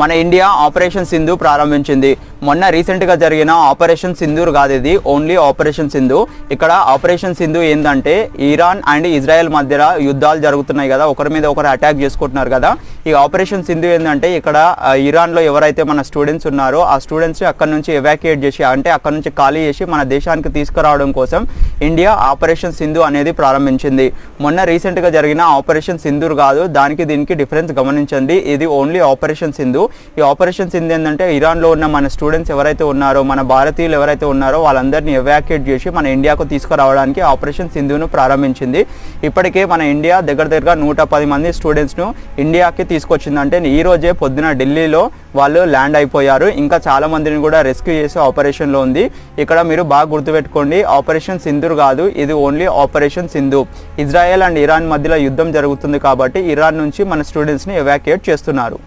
మన India operation Sindhu ప్రారంభించింది. మొన్న రీసెంట్గా జరిగిన ఆపరేషన్ సింధూర్ కాదు ఇది ఓన్లీ ఆపరేషన్ సింధు. ఇక్కడ ఆపరేషన్ సింధు ఏంటంటే ఇరాన్ అండ్ ఇజ్రాయెల్ మధ్య యుద్ధాలు జరుగుతున్నాయి కదా ఒకరి మీద ఒకరు అటాక్ చేసుకుంటున్నారు కదా. ఈ ఆపరేషన్ సింధు ఏంటంటే ఇక్కడ ఇరాన్లో ఎవరైతే మన స్టూడెంట్స్ ఉన్నారో ఆ స్టూడెంట్స్ అక్కడ నుంచి ఎవాక్యుయేట్ చేసి అంటే అక్కడ నుంచి ఖాళీ చేసి మన దేశానికి తీసుకురావడం కోసం ఇండియా ఆపరేషన్ సింధు అనేది ప్రారంభించింది. మొన్న రీసెంట్గా జరిగిన ఆపరేషన్ సింధు కాదు దానికి దీనికి డిఫరెన్స్ గమనించండి. ఇది ఓన్లీ ఆపరేషన్ సింధు. ఈ ఆపరేషన్ సింధు ఏంటంటే ఇరాన్లో ఉన్న మన స్టూడెంట్స్ ఎవరైతే ఉన్నారో మన భారతీయులు ఎవరైతే ఉన్నారో వాళ్ళందరినీ ఎవాక్యుయేట్ చేసి మన ఇండియాకు తీసుకురావడానికి ఆపరేషన్ సింధును ప్రారంభించింది. ఇప్పటికే మన ఇండియా దగ్గర దగ్గర నూట పది మంది స్టూడెంట్స్ను ఇండియాకి తీసుకొచ్చిందంటే ఈ రోజే పొద్దున ఢిల్లీలో వాళ్ళు ల్యాండ్ అయిపోయారు. ఇంకా చాలా మందిని కూడా రెస్క్యూ చేసే ఆపరేషన్లో ఉంది. ఇక్కడ మీరు బాగా గుర్తుపెట్టుకోండి ఆపరేషన్ సింధూర్ కాదు ఇది only operation Sindhu. Israel and Iran మధ్యలో యుద్ధం జరుగుతుంది కాబట్టి ఇరాన్ నుంచి మన స్టూడెంట్స్ని ఎవాక్యుయేట్ చేస్తున్నారు.